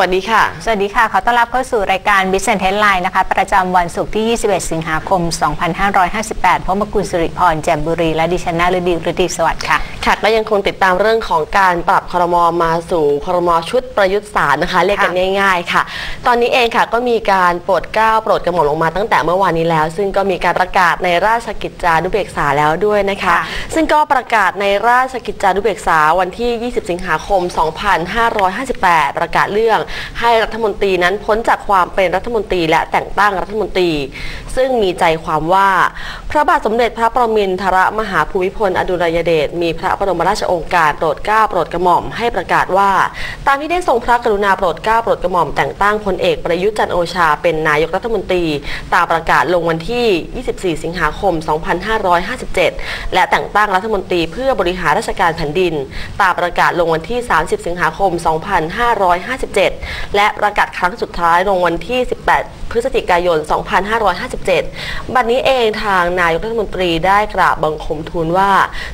วัสดีค่ะ สวัสดีค่ะ ขอต้อนรับเข้าสู่รายการ Business Headline นะคะ ประจำวันศุกร์ที่ 21 สิงหาคม 2558พบกับคุณสิริพรแจ่มบุรี และดิฉันนาฤดีฤดีสวัสดิ์ค่ะ ค่ะก็ยังคงติดตามเรื่องของการปรับครมมาสู่ครมชุดประยุทธ์ศาสตร์นะคะ เรียกกันง่าย ๆ ค่ะ ตอนนี้เองค่ะก็มีการโปรดเกล้าโปรดกระหม่อมลงมาตั้งแต่เมื่อวานนี้แล้ว ซึ่งก็มีการประกาศในราชกิจจานุเบกษาแล้วด้วยนะคะค่ะซึ่งก็ประกาศในราชกิจจานุเบกษาวันที่ 20 สิงหาคม 2558 ประกาศเรื่องให้รัฐมนตรีนั้นพ้นจากความเป็นรัฐมนตรีและแต่งตั้งรัฐมนตรี ซึ่งมีใจความว่า พระบาทสมเด็จพระประมินทรมหาภูมิพลอดุลยเดชมีพระบรมราชโองการโปรดเกล้าโปรดกระหม่อมให้ประกาศว่า ตามที่ได้ทรงพระกรุณาโปรดเกล้าโปรดกระหม่อมแต่งตั้งพลเอกประยุทธ์จันโอชา เป็นนายกรัฐมนตรี ตามประกาศลงวันที่ 24 สิงหาคม 2557 และแต่งตั้งรัฐมนตรีเพื่อบริหารราชการแผ่นดิน ตามประกาศลงวันที่ 30 สิงหาคม 2557และประกาศครั้งสุดท้ายลงวันที่ 18 พฤศจิกายน 2557 บัดนี้เองทางนายกรัฐมนตรีได้กราบบังคมทูลว่า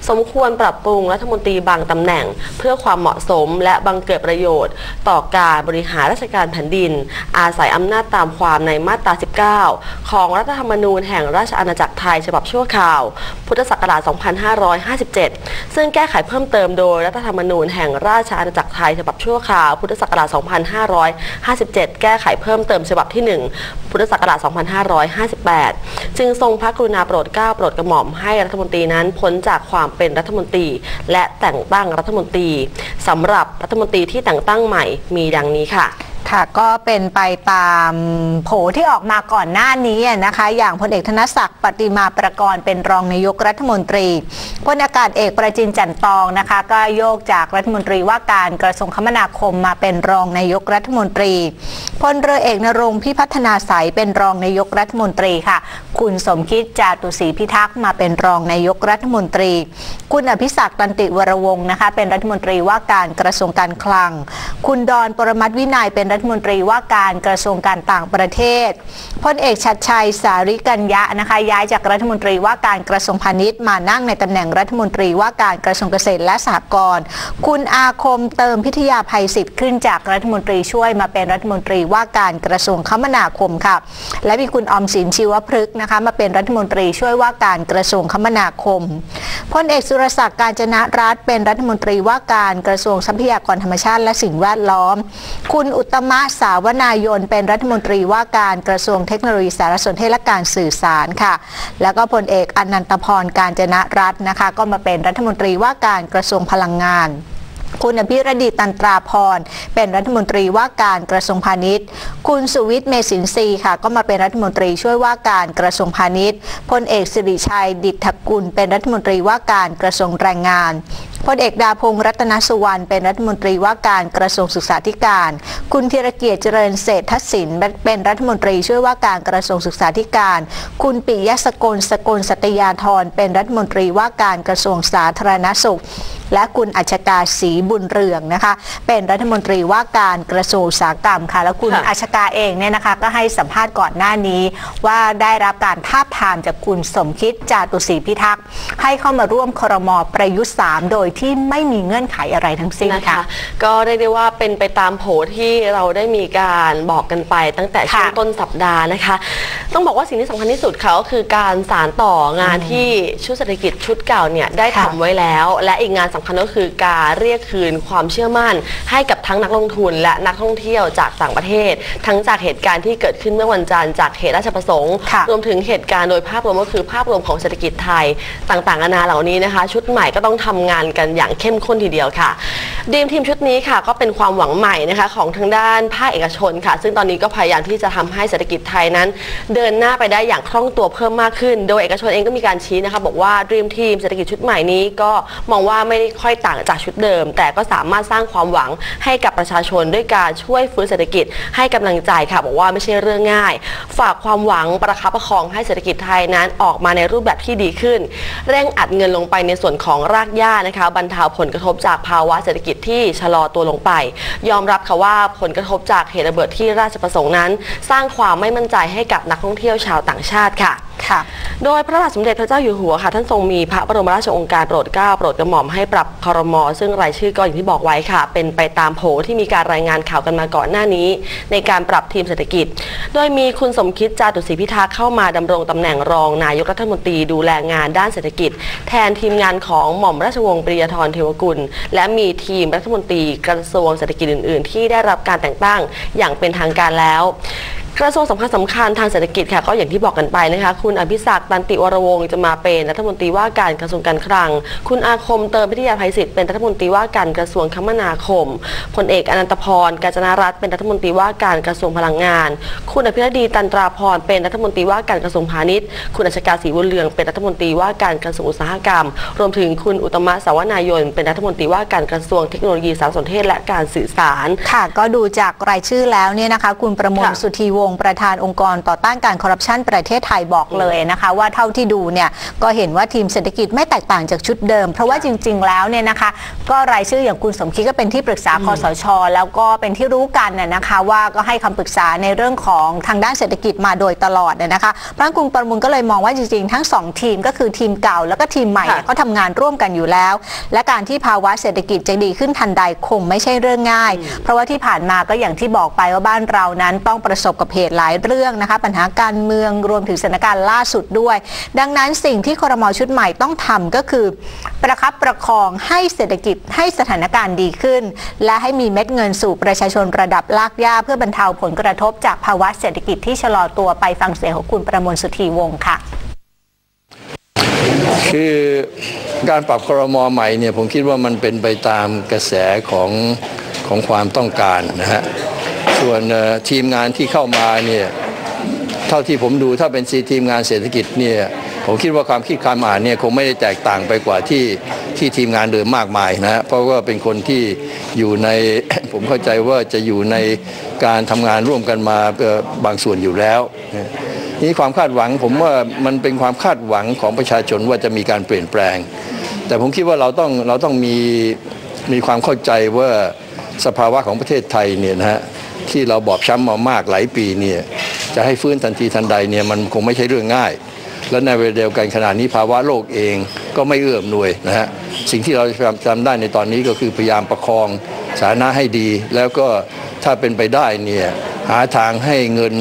สมควรปรับปรุงรัฐมนตรีบางตำแหน่ง เพื่อความเหมาะสมและบังเกิดประโยชน์ ต่อการบริหารราชการแผ่นดิน อาศัยอำนาจตามความในมาตรา 19 ของรัฐธรรมนูญแห่งราชอาณาจักรไทยฉบับชั่วคราว พุทธศักราช 2557 ซึ่งแก้ไขเพิ่มเติมโดยรัฐธรรมนูญแห่งราชอาณาจักรไทยฉบับชั่วคราว พุทธศักราช2557 แก้ไขเพิ่มเติมฉบับที่ 1 พุทธศักราช 2558 จึงทรงพระกรุณาโปรดเกล้าโปรดกระหม่อมให้รัฐมนตรีนั้นพ้นจากความเป็นรัฐมนตรี และแต่งตั้งรัฐมนตรีสำหรับรัฐมนตรีที่แต่งตั้งใหม่มีดังนี้ค่ะ ค่ะก็เป็นไปตามโผที่ออกมาก่อนหน้านี้นะคะ อย่างพลเอกธนศักดิ์ปฏิมาประกรณ์เป็นรองนายกรัฐมนตรีพลอากาศเอกประจินจันตองนะคะ ก็โยกจากรัฐมนตรีว่าการกระทรวงคมนาคมมาเป็นรองนายกรัฐมนตรีพลเรือเอกนรงพิพัฒนาสายเป็นรองนายกรัฐมนตรีค่ะ คุณสมคิดจาตุศรีพิทักษ์มาเป็นรองนายกรัฐมนตรี คุณอภิศักดิ์ตันติวรวงศ์นะคะ เป็นรัฐมนตรีว่าการกระทรวงการคลัง คุณดอนปรมัตวินัยเป็นรัฐมนตรีว่าการกระทรวงการต่างประเทศพลเอกชัดชัยสาริกัญญะนะคะย้ายจากรัฐมนตรีว่าการกระทรวงพาณิชย์มานั่งในตำแหน่งรัฐมนตรีว่าการกระทรวงเกษตรและสหกรณ์คุณอาคมเติมพิทยาภัยศิษย์ขึ้นจากรัฐมนตรีช่วยมาเป็นรัฐมนตรีว่าการกระทรวงคมนาคมค่ะ และมีคุณออมสินชีวพฤกษ์นะคะมาเป็นรัฐมนตรีช่วยว่าการกระทรวงคมนาคม พลเอกสุรศักดิ์การจนะรัฐเป็นรัฐมนตรีว่าการกระทรวงทรัพยากรธรรมชาติและสิ่งแวดล้อม คุณอุตมะสาวนายนเป็นรัฐมนตรีว่าการกระทรวงเทคโนโลยีสารสนเทศและการสื่อสารค่ะ แล้วก็พลเอกอนันตพรการจนะรัฐนะคะ ก็มาเป็นรัฐมนตรีว่าการกระทรวงพลังงาน คุณอภิรดีตันตราพร เป็นรัฐมนตรีว่าการกระทรวงพาณิชย์ คุณสุวิทย์เมสินทรีค่ะ ก็มาเป็นรัฐมนตรีช่วยว่าการกระทรวงพาณิชย์ พลเอกสิริชัย ดิษฐกุล เป็นรัฐมนตรีว่าการกระทรวงแรงงาน พลเอกดาพงษ์รัตนสุวรรณ เป็นรัฐมนตรีว่าการกระทรวงศึกษาธิการ คุณธีรเกียรติเจริญเศรษฐศิลป์ เป็นรัฐมนตรีช่วยว่าการกระทรวงศึกษาธิการ คุณปิยะสกล สกล สัตยาธร เป็นรัฐมนตรีว่าการกระทรวงสาธารณสุขและคุณอัชกาศรีบุญเรืองนะคะ เป็นรัฐมนตรีว่าการกระทรวงอุตสาหกรรมค่ะ แล้วคุณค่ะอัชกาเองเนี่ยนะคะ ก็ให้สัมภาษณ์ก่อนหน้านี้ ว่าได้รับการทาบทามจากคุณสมคิดจาตุศรีพิทักษ์ให้เข้ามาร่วมครมประยุทธ์3โดยที่ไม่มีเงื่อนไขอะไรทั้งสิ้นนะคะค่ะ ก็เรียกได้ว่าเป็นไปตามโผที่เราได้มีการบอกกันไปตั้งแต่ช่วงค่ะต้นสัปดาห์นะคะ ต้องบอกว่าสิ่งที่สำคัญที่สุดค่ะก็คือการสารต่องานที่ชุดเศรษฐกิจชุดเก่าเนี่ยได้ค่ะทำไว้แล้ว และอีกงานสำคัญก็คือการเรียกคืนความเชื่อมั่น ให้กับทั้งนักลงทุน และนักท่องเที่ยวจากต่างประเทศ ทั้งจากเหตุการณ์ที่เกิดขึ้นเมื่อวันจันทร์จากเหตุราชประสงค์ค่ะรวมถึงเหตุการณ์โดยภาพรวมก็คือภาพรวมของเศรษฐกิจไทยต่างๆนานาเหล่านี้นะคะ ชุดใหม่ก็ต้องทำงานกันอย่างเข้มข้นทีเดียวค่ะดีมทีมชุดนี้ค่ะ ก็เป็นความหวังใหม่นะคะของทางด้านภาคเอกชนค่ะ ซึ่งตอนนี้ก็พยายามที่จะทำให้เศรษฐกิจไทยนั้น เดินหน้าไปได้อย่างคล่องตัวเพิ่มมากขึ้น โดยเอกชนเองก็มีการชี้นะคะ บอกว่าดีมทีมเศรษฐกิจชุดใหม่นี้ก็มองว่าไม่ได้ค่อยต่างจากชุดเดิม แต่ก็สามารถสร้างความหวังให้กับประชาชนด้วยการช่วยฟื้นเศรษฐกิจให้กำลังใจค่ะ บอกว่าไม่ใช่เรื่องง่าย ฝากความหวังประคับประคองให้เศรษฐกิจไทยนั้นออกมาในรูปแบบที่ดีขึ้น เร่งอัดเงินลงไปในส่วนของรากหญ้านะคะบรรเทาผลกระทบจากภาวะเศรษฐกิจที่ชะลอตัวลงไป ยอมรับค่ะว่าผลกระทบจากเหตุระเบิดที่ราชประสงค์นั้น สร้างความไม่มั่นใจให้กับนักท่องเที่ยวชาวต่างชาติค่ะค่ะโดยพระบาทสมเด็จพระเจ้าอยู่หัวค่ะท่านทรงมีพระบรมราชโองการโปรดเกล้าโปรดกระหม่อมให้ปรับคอรมอซึ่งรายชื่อก็อย่างที่บอกไว้ค่ะ เป็นไปตามโผที่มีการรายงานข่าวกันมาก่อนหน้านี้ ในการปรับทีมเศรษฐกิจ โดยมีคุณสมคิดจาตุศรีพิทักษ์เข้ามาดำรงตำแหน่งรองนายกรัฐมนตรีดูแลงานด้านเศรษฐกิจ แทนทีมงานของหม่อมราชวงศ์ปริยธรเทวกุล และมีทีมรัฐมนตรีกระทรวงเศรษฐกิจอื่น ๆ ที่ได้รับการแต่งตั้งอย่างเป็นทางการแล้ว กระทรวงสำคัญสำคัญทางเศรษฐกิจค่ะก็อย่างที่บอกกันไปนะคะ คุณอภิศักดิ์ตันติวรวงศ์จะมาเป็นรัฐมนตรีว่าการกระทรวงการคลัง คุณอาคมเติมพิทยาภัยศิษย์เป็นรัฐมนตรีว่าการกระทรวงคมนาคมพลเอกอนันตพรกาญจนารัตน์เป็นรัฐมนตรีว่าการกระทรวงพลังงาน คุณอภิรดีตันตราพรเป็นรัฐมนตรีว่าการกระทรวงพาณิชย์ คุณอัชกาศรีบุญเรืองเป็นรัฐมนตรีว่าการกระทรวงอุตสาหกรรม รวมถึงคุณอุตตมะสาวนายนเป็นรัฐมนตรีว่าการกระทรวงเทคโนโลยีสารสนเทศและการสื่อสาร ค่ะ ก็ดูจากรายชื่อแล้วเนี่ยนะคะ คุณประมวลค่ะสุธีวงศ์ประธานองค์กรต่อต้านการคอร์รัปชันประเทศไทยบอกเลยนะคะว่าเท่าที่ดูเนี่ยก็เห็นว่าทีมเศรษฐกิจไม่แตกต่างจากชุดเดิม เพราะว่าจริง ๆ แล้วเนี่ยนะคะ ก็รายชื่ออย่างคุณสมคิดก็เป็นที่ปรึกษาคอสช แล้วก็เป็นที่รู้กันน่ะนะคะว่าก็ให้คำปรึกษาในเรื่องของทางด้านเศรษฐกิจมาโดยตลอดน่ะนะคะเพราะฉะนั้นคุณประมูลก็เลยมองว่าจริง ๆ ทั้งสองทีมก็คือทีมเก่าแล้วก็ทีมใหม่เนี่ยค่ะก็ทำงานร่วมกันอยู่แล้ว และการที่ภาวะเศรษฐกิจจะดีขึ้นทันใดคงไม่ใช่เรื่องง่าย เพราะว่าที่ผ่านมาก็อย่างที่บอกไปว่าบ้านเรานั้นต้องประสบกับเหตุหลายเรื่องนะคะ ปัญหาการเมืองรวมถึงสถานการณ์ล่าสุดด้วย ดังนั้นสิ่งที่ครมชุดใหม่ต้องทำก็คือ ประคับประคองให้เศรษฐกิจให้สถานการณ์ดีขึ้น และให้มีเม็ดเงินสู่ประชาชนระดับลากย่าเพื่อบรรเทาผลกระทบจากภาวะเศรษฐกิจที่ชะลอตัวไปฟังเสียงของคุณประมวลสุธีวงศ์ค่ะคือการปรับครมใหม่เนี่ยผมคิดว่ามันเป็นไปตามกระแสของของความต้องการนะฮะ ส่วนทีมงานที่เข้ามาเนี่ยเท่าที่ผมดูถ้าเป็นซีทีมงานเศรษฐกิจเนี่ยผมคิดว่าความคิดความอ่านเนี่ยคงไม่ได้แตกต่างไปกว่าที่ที่ทีมงานเดิมมากมายนะเพราะว่าเป็นคนที่อยู่ในผมเข้าใจว่าจะอยู่ในการทำงานร่วมกันมาบางส่วนอยู่แล้วนะนี่ความคาดหวังผมว่ามันเป็นความคาดหวังของประชาชนว่าจะมีการเปลี่ยนแปลง แต่ผมคิดว่าเราต้องเราต้องมีมีความเข้าใจว่าสภาวะของประเทศไทยเนี่ยนะฮะ ที่เราบอบช้ำมามากหลายปีเนี่ยจะให้ฟื้นทันทีทันใดเนี่ยมันคงไม่ใช่เรื่องง่าย และในเวลาเดียวกันขณะนี้ภาวะโลกเองก็ไม่เอื้ออำนวยนะฮะสิ่งที่เราจะทำได้ในตอนนี้ก็คือพยายามประคองสาธารณะให้ดี แล้วก็ถ้าเป็นไปได้เนี่ยหาทางให้เงิน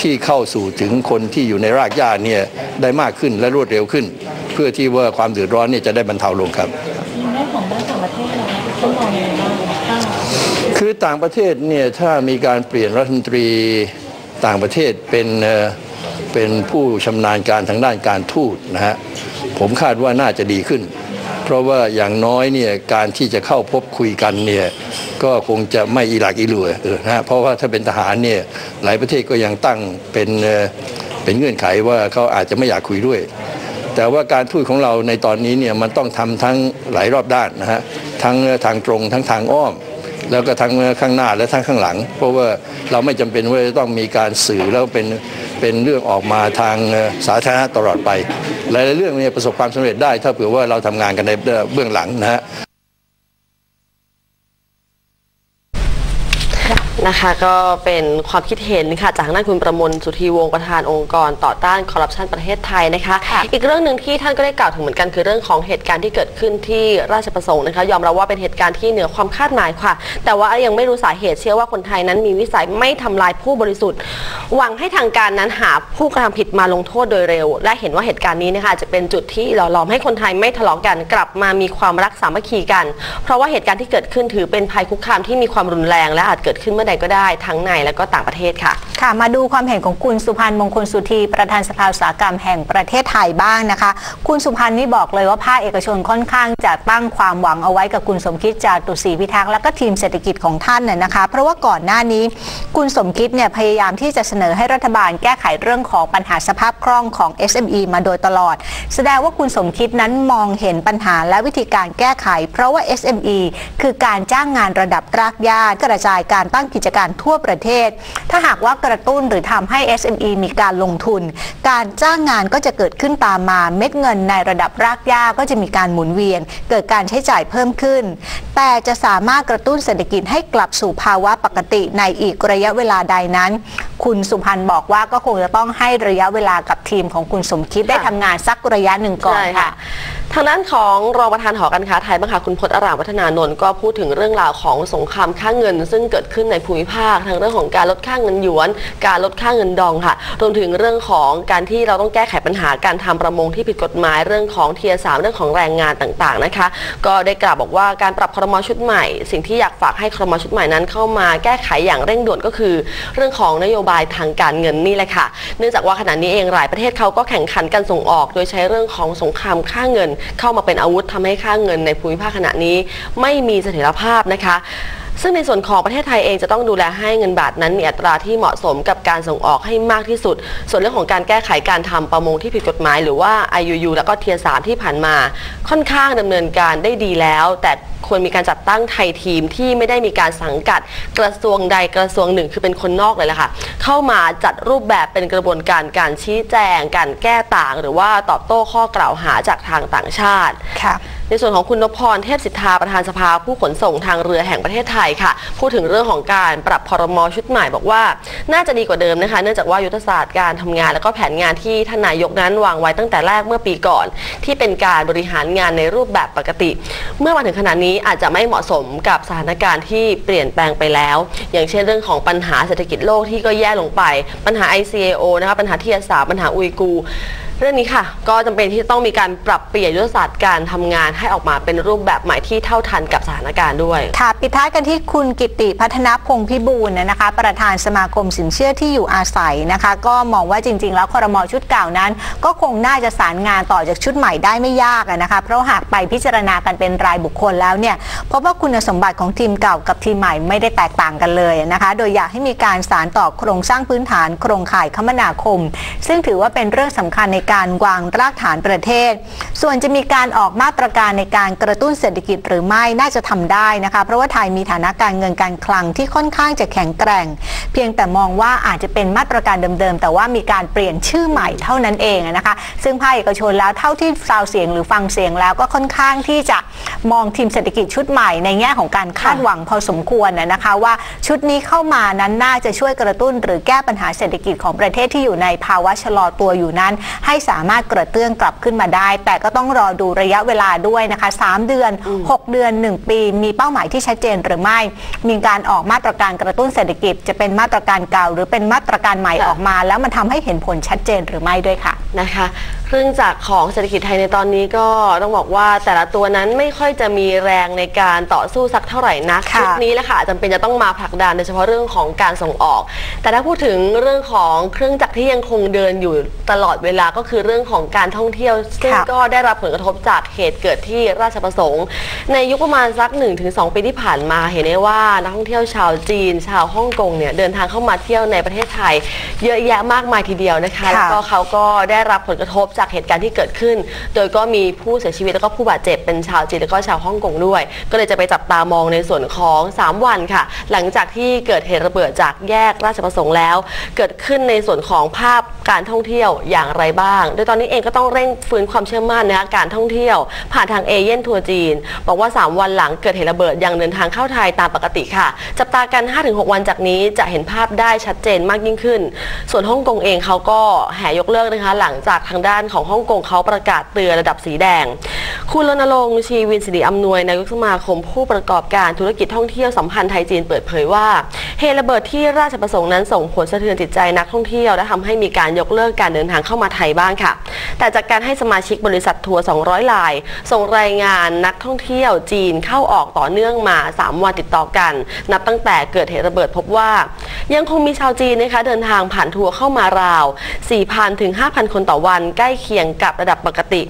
ที่เข้าสู่ถึงคนที่อยู่ในรากหญ้าเนี่ยได้มากขึ้นและรวดเร็วขึ้น เพื่อที่ว่าความเดือดร้อนเนี่ยจะได้บรรเทาลงครับ คือต่างประเทศเนี่ยถ้ามีการเปลี่ยนรัฐมนตรีต่างประเทศเป็นเป็นผู้ชำนาญการทางด้านการทูตนะฮะผมคาดว่าน่าจะดีขึ้น เพราะว่าอย่างน้อยเนี่ยการที่จะเข้าพบคุยกันเนี่ยก็คงจะไม่อีหลักอีหลือเอนะฮะเพราะว่าถ้าเป็นทหารเนี่ยหลายประเทศก็ยังตั้งเป็นเอ่อเป็นเงื่อนไขว่าเขาอาจจะไม่อยากคุยด้วย แต่ว่าการทูตของเราในตอนนี้เนี่ยมันต้องทำทั้งหลายรอบด้านนะฮะทั้งทางตรงทั้งทางอ้อม แล้วก็ทั้งข้างหน้าและทั้งข้างหลัง เพราะว่าเราไม่จำเป็นว่าจะต้องมีการสื่อแล้วเป็นเป็นเรื่องออกมาทางสาธารณะตลอดไป หลายๆเรื่องเนี่ยประสบความสำเร็จได้ ถ้าเผื่อว่าเราทำงานกันในเบื้องหลังนะฮะ นะคะก็เป็นความคิดเห็นค่ะจากทางด้านคุณประมวลสุธีวงศ์ประธานองค์กรต่อต้านคอร์รัปชันประเทศไทยนะคะค่ะอีกเรื่องหนึ่งที่ท่านก็ได้กล่าวถึงเหมือนกันคือเรื่องของเหตุการณ์ที่เกิดขึ้นที่ราชประสงค์นะคะยอมรับว่าเป็นเหตุการณ์ที่เหนือความคาดหมายค่ะ แต่ว่ายังไม่รู้สาเหตุเชื่อว่าคนไทยนั้นมีวิสัยไม่ทำลายผู้บริสุทธิ์ หวังให้ทางการนั้นหาผู้กระทำผิดมาลงโทษโดยเร็ว และเห็นว่าเหตุการณ์นี้นะคะอาจจะเป็นจุดที่หล่อหลอมให้คนไทยไม่ทะเลาะกันกลับมามีความรักสามัคคีกัน เพราะว่าเหตุการณ์ที่เกิดขึ้นถือเป็นภัยคุกคามที่มีความรุนแรงและอาจเกิดขึ้นเมื่อใดก็ได้ทั้งในและก็ต่างประเทศค่ะค่ะมาดูความเห็นของคุณสุพันธ์มงคลสุธีประธานสภาอุตสาหกรรมแห่งประเทศไทยบ้างนะคะ คุณสุพันธ์นี่บอกเลยว่าภาคเอกชนค่อนข้างจะตั้งความหวังเอาไว้กับคุณสมคิดจาตุศรีพิทักษ์และก็ทีมเศรษฐกิจของท่านน่ะนะคะ เพราะว่าก่อนหน้านี้คุณสมคิดเนี่ยพยายามที่จะเสนอให้รัฐบาลแก้ไขเรื่องของปัญหาสภาพคล่องของ SME มาโดยตลอด แสดงว่าคุณสมคิดนั้นมองเห็นปัญหาและวิธีการแก้ไข เพราะว่า SME คือการจ้างงานระดับรากหญ้ากระจายการตั้งกิจการทั่วประเทศ ถ้าหากว่ากระตุ้นหรือทำให้ SME มีการลงทุน การจ้างงานก็จะเกิดขึ้นตามมาเม็ดเงินในระดับรากหญ้าก็จะมีการหมุนเวียน เกิดการใช้จ่ายเพิ่มขึ้น แต่จะสามารถกระตุ้นเศรษฐกิจให้กลับสู่ภาวะปกติในอีกระยะเวลาใดนั้น คุณสุพันธ์บอกว่าก็คงจะต้องให้ระยะเวลากับทีมของคุณสมคิดได้ทำงานสักระยะหนึ่งก่อนใช่ค่ะ ทางด้านของรองประธานหอการค้าไทยบ้างค่ะคุณพจน์อารามวัฒนานนท์ก็พูดถึงเรื่องราวของสงครามค่าเงิน ซึ่งเกิดขึ้นในภูมิภาคทั้งเรื่องของการลดค่าเงินหยวน การลดค่าเงินดองค่ะ รวมถึงเรื่องของการที่เราต้องแก้ไขปัญหาการทำประมงที่ผิดกฎหมายเรื่องของเทียสามเรื่องของแรงงานต่างๆนะคะ ก็ได้กล่าวบอกว่าการปรับครมชุดใหม่ สิ่งที่อยากฝากให้ครมชุดใหม่นั้นเข้ามาแก้ไขอย่างเร่งด่วนก็คือ เรื่องของนโยบายทางการเงินนี่แหละค่ะ เนื่องจากว่าขณะนี้เองหลายประเทศเขาก็แข่งขันกันส่งออก โดยใช้เรื่องของสงครามค่าเงิน เข้ามาเป็นอาวุธทำให้ค่าเงินในภูมิภาคขณะนี้ ไม่มีเสถียรภาพนะคะ ซึ่งในส่วนของประเทศไทยเองจะต้องดูแลให้เงินบาทนั้นมีอัตราที่เหมาะสมกับการส่งออกให้มากที่สุด ส่วนเรื่องของการแก้ไขการทำประมงที่ผิดกฎหมาย หรือว่า IUU แล้วก็เทียสามที่ผ่านมา ค่อนข้างดำเนินการได้ดีแล้ว แต่ควรมีการจัดตั้งไทยทีมที่ไม่ได้มีการสังกัดกระทรวงใดกระทรวงหนึ่งคือเป็นคนนอกเลยแหละค่ะ เข้ามาจัดรูปแบบเป็นกระบวนการการชี้แจง การแก้ต่าง หรือว่าตอบโต้ข้อกล่าวหาจากทางต่างชาติค่ะ ในส่วนของคุณนพพรเทพสิทธาประธานสภาผู้ขนส่งทางเรือแห่งประเทศไทยค่ะ พูดถึงเรื่องของการปรับพรมชุดใหม่บอกว่า น่าจะดีกว่าเดิมนะคะ เนื่องจากว่ายุทธศาสตร์การทำงาน แล้วก็แผนงานที่ท่านนายกนั้นวางไว้ตั้งแต่แรกเมื่อปีก่อน ที่เป็นการบริหารงานในรูปแบบปกติ เมื่อมาถึงขณะนี้อาจจะไม่เหมาะสมกับสถานการณ์ที่เปลี่ยนแปลงไปแล้ว อย่างเช่นเรื่องของปัญหาเศรษฐกิจโลกที่ก็แย่ลงไป ปัญหา ICAO นะคะปัญหาที่ยาศาสตร์ปัญหาอุยกูร เรื่องนี้ค่ะ ก็จำเป็นที่ต้องมีการปรับเปลี่ยนยุทธศาสตร์การทำงานให้ออกมาเป็นรูปแบบใหม่ที่เท่าทันกับสถานการณ์ด้วย ค่ะ ปิดท้ายกันที่คุณกิติพัฒนพงศ์พิบูลย์นะคะ ประธานสมาคมสินเชื่อที่อยู่อาศัยนะคะ ก็มองว่าจริง ๆ แล้วคอรมอชุดเก่านั้น ก็คงน่าจะสารงานต่อจากชุดใหม่ได้ไม่ยากนะคะ เพราะหากไปพิจารณากันเป็นรายบุคคลแล้วเนี่ยพบว่าคุณสมบัติของทีมเก่ากับทีมใหม่ไม่ได้แตกต่างกันเลยนะคะ โดยอยากให้มีการสารต่อโครงสร้างพื้นฐานโครงข่ายคมนาคม ซึ่งถือว่าเป็นเรื่องสำคัญในการวางรากฐานประเทศ ส่วนจะมีการออกมาตรการในการกระตุ้นเศรษฐกิจหรือไม่น่าจะทำได้นะคะ เพราะว่าไทยมีฐานะการเงินการคลังที่ค่อนข้างจะแข็งแกร่ง เพียงแต่มองว่าอาจจะเป็นมาตรการเดิมๆ แต่ว่ามีการเปลี่ยนชื่อใหม่เท่านั้นเองนะคะ ซึ่งภาคเอกชนแล้วเท่าที่ซาวเสียงหรือฟังเสียงแล้วก็ค่อนข้างที่จะมองทีมเศรษฐกิจชุดใหม่ในแง่ของการคาดหวังพอสมควรนะนะคะว่าชุดนี้เข้ามานั้นน่าจะช่วยกระตุ้น หรือแก้ปัญหาเศรษฐกิจของประเทศที่อยู่ในภาวะชะลอตัวอยู่นั้น ให้สามารถกระเตื้องกลับขึ้นมาได้ แต่ก็ต้องรอดูระยะเวลาด้วยนะคะ 3 เดือน 6 เดือน 1 ปี มีเป้าหมายที่ชัดเจนหรือไม่ มีการออกมาตรการกระตุ้นเศรษฐกิจ จะเป็นมาตรการเก่า หรือเป็นมาตรการใหม่ค่ะออกมา แล้วมันทำให้เห็นผลชัดเจนหรือไม่ด้วยค่ะนะคะเครื่องจักรของเศรษฐกิจไทยในตอนนี้ก็ต้องบอกว่าแต่ละตัวนั้นไม่ค่อยจะมีแรงในการต่อสู้สักเท่าไหร่นักค่ะชุดนี้แหละค่ะจำเป็นจะต้องมาผลักดันโดยเฉพาะเรื่องของการส่งออก แต่ถ้าพูดถึงเรื่องของเครื่องจักรที่ยังคงเดินอยู่ตลอดเวลาก็คือเรื่องของการท่องเที่ยวซึ่งค่ะก็ได้รับผลกระทบจากเหตุเกิดที่ราชประสงค์ ในยุคประมาณสัก 1-2 ปีที่ผ่านมาเห็นได้ว่านักท่องเที่ยวชาวจีน ชาวฮ่องกงเนี่ยเดินทางเข้ามาเที่ยวในประเทศไทย เยอะแยะมากมายทีเดียวนะคะค่ะแล้วก็เขาก็ได้รับผลกระทบจากเหตุการณ์ที่เกิดขึ้น โดยก็มีผู้เสียชีวิตแล้วก็ผู้บาดเจ็บเป็นชาวจีนแล้วก็ชาวฮ่องกงด้วย ก็เลยจะไปจับตามองในส่วนของ 3 วันค่ะ หลังจากที่เกิดเหตุระเบิดจากแยกราชประสงค์แล้ว เกิดขึ้นในส่วนของภาพการท่องเที่ยวอย่างไรบ้างโดยตอนนี้เองก็ต้องเร่งฟื้นความเชื่อมั่นนะคะการท่องเที่ยว ผ่านทางเอเย่นทัวร์จีน บอกว่า 3 วันหลังเกิดเหตุระเบิดยังเดินทางเข้าไทยตามปกติค่ะ จับตากัน 5-6 วันจากนี้จะเห็นภาพได้ชัดเจนมากยิ่งขึ้น ส่วนฮ่องกงเองเขาก็แห่ยกเลิกนะคะ หลังจากทางด้านของฮ่องกงเขาประกาศเตือนระดับสีแดง คุณรณรงค์ชีวินสิริอำนวยนายกสมาคมผู้ประกอบการธุรกิจท่องเที่ยวสัมพันธ์ไทยจีนเปิดเผยว่าเหตุระเบิดที่ราชประสงค์นั้นส่งผลสะเทือนจิตใจนักท่องเที่ยวและทำให้มีการยกเลิกการเดินทางเข้ามาไทยบ้างค่ะ แต่จากการให้สมาชิกบริษัททัวร์ 200 ราย ส่งรายงานนักท่องเที่ยวจีนเข้าออกต่อเนื่องมา 3 วันติดต่อกัน นับตั้งแต่เกิดเหตุระเบิดพบว่า ยังคงมีชาวจีนนะคะเดินทางผ่านทัวร์เข้ามาราว 4,000 ถึง 5,000 คนต่อวันใกล้เคียงกับระดับปกติ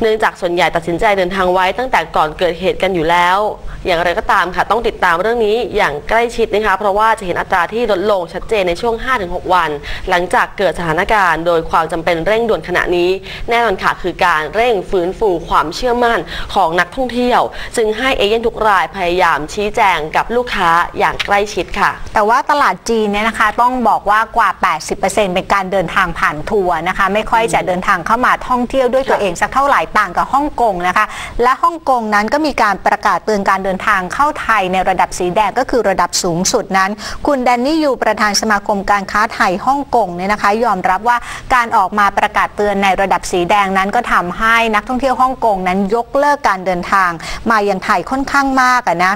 เนื่องจากส่วนใหญ่ตัดสินใจเดินทางไว้ตั้งแต่ก่อนเกิดเหตุกันอยู่แล้ว อย่างไรก็ตามค่ะต้องติดตามเรื่องนี้อย่างใกล้ชิดนะคะ เพราะว่าจะเห็นอัตราที่ลดลงชัดเจนในช่วง 5-6 วัน หลังจากเกิดสถานการณ์ โดยความจำเป็นเร่งด่วนขณะนี้ แน่นอนค่ะคือการเร่งฟื้นฟูความเชื่อมั่นของนักท่องเที่ยว จึงให้เอเย่นทุกรายพยายามชี้แจงกับลูกค้าอย่างใกล้ชิดค่ะ แต่ว่าตลาดจีนเนี่ยนะคะ ต้องบอกว่ากว่า 80%เป็นการเดินทางผ่านทัวร์นะคะ ไม่ค่อยจะเดินทางางเข้ามาท่องเที่ยวด้วยตัวเองสักเท่าไหร่ต่างกับฮ่องกงนะคะ และฮ่องกงนั้นก็มีการประกาศเตือนการเดินทางเข้าไทยในระดับสีแดงก็คือระดับสูงสุดนั้น คุณแดนนี่ยูประธานสมาคมการค้าไทยฮ่องกงเนี่ยนะคะ ยอมรับว่าการออกมาประกาศเตือนในระดับสีแดงนั้นก็ทำให้นักท่องเที่ยวฮ่องกงนั้นยกเลิกการเดินทาง มายังไทยค่อนข้างมากะนะ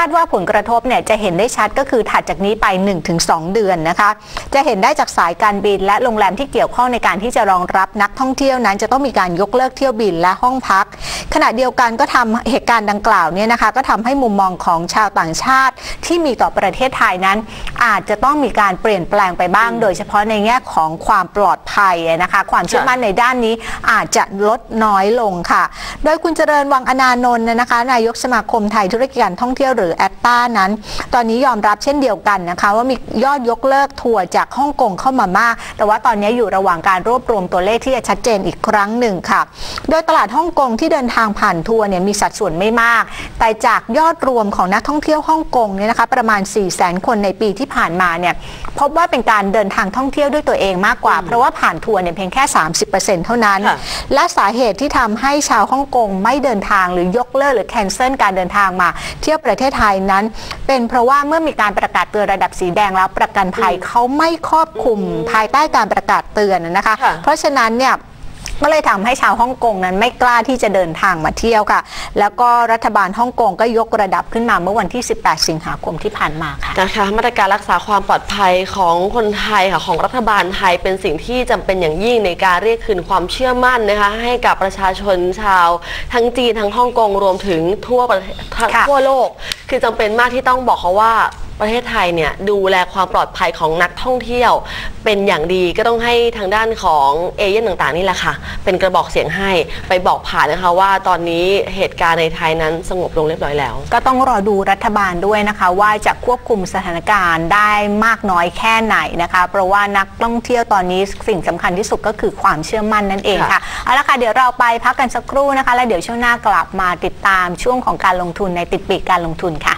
าดว่าผลกระทบเนี่ยจะเห็นได้ชัดก็คือถัดจากนี้ไป 1-2 เดือนนะคะ จะเห็นได้จากสายการบินและโรงแรมที่เกี่ยวข้องในการที่จะรองรับนักท่องเที่ยวนั้น จะต้องมีการยกเลิกเที่ยวบินและห้องพัก ขณะเดียวกันก็ทำเหตุการณ์ดังกล่าวเนี่ยนะคะ ก็ทำให้มุมมองของชาวต่างชาติ ที่มีต่อประเทศไทยนั้น อาจจะต้องมีการเปลี่ยนแปลงไปบ้าง โดยเฉพาะในแง่ของความปลอดภัยนะคะ ความเชื่อมั่นในด้านนี้อาจจะลดน้อยลงค่ะ โดยคุณเจริญวังอนานนท์นะคะ นายกสมาคมไทยธุรกิจการท่องเที่ยวหรือแอตตานั้น ตอนนี้ยอมรับเช่นเดียวกันนะคะว่ามียอดยกเลิกทัวร์จากฮ่องกงเข้ามามาก แต่ว่าตอนนี้อยู่ระหว่างการรวบรวมตัวเลขที่จะชัดเจนอีกครั้งหนึ่งค่ะ โดยตลาดฮ่องกงที่เดินทางผ่านทัวร์เนี่ยมีสัดส่วนไม่มาก แต่จากยอดรวมของนักท่องเที่ยวฮ่องกงเนี่ยนะคะประมาณ 4 0 0 0 0 0 คนในปีที่ผ่านมาเนี่ยพบว่าเป็นการเดินทางท่องเที่ยวด้วยตัวเองมากกว่า เพราะว่าผ่านทัวร์เนี่ยเพียงแค่ 30%เท่านั้นค่ะและสาเหตุที่ทำให้ชาวฮ่องกงไม่เดินทางหรือยกเลิกหรือแคนเซิลการเดินทางมา เที่ยวประเทศไทยนั้น เป็นเพราะว่าเมื่อมีการประกาศเตือนระดับสีแดงแล้วประกันภัยเขาไม่ครอบคลุมภายใต้การประกาศเตือนนะคะค่ะเพราะฉะนั้นเนี่ย ก็เลยทำให้ชาวฮ่องกงนั้นไม่กล้าที่จะเดินทางมาเที่ยวค่ะ แล้วก็รัฐบาลฮ่องกงก็ยกระดับขึ้นมาเมื่อวันที่ 18 สิงหาคมที่ผ่านมาค่ะนะคะมาตรการรักษาความปลอดภัยของคนไทยค่ะของรัฐบาลไทยเป็นสิ่งที่จำเป็นอย่างยิ่งในการเรียกคืนความเชื่อมั่นนะคะให้กับประชาชนชาว ทั้งจีนทั้งฮ่องกงรวมถึงทั่วทศค่ทั่วโลก คือจำเป็นมากที่ต้องบอกเขาว่าประเทศไทยเนี่ยดูแลความปลอดภัยของนักท่องเที่ยว เป็นอย่างดีก็ต้องให้ทางด้านของเอเย่นต่างๆนี่แหละค่ะเป็นกระบอกเสียงให้ไปบอกผ่านนะคะว่าตอนนี้เหตุการณ์ในไทยนั้นสงบลงเรียบร้อยแล้ว ก็ต้องรอดูรัฐบาลด้วยนะคะ ว่าจะควบคุมสถานการณ์ได้มากน้อยแค่ไหนนะคะ เพราะว่านักท่องเที่ยวตอนนี้สิ่งสำคัญที่สุดก็คือความเชื่อมั่นนั่นเองค่ะค่ะเอาละค่ะเดี๋ยวเราไปพักกันสักครู่นะคะ แล้วเดี๋ยวช่วงหน้ากลับมาติดตามช่วงของการลงทุนในติดปีกการลงทุนค่ะ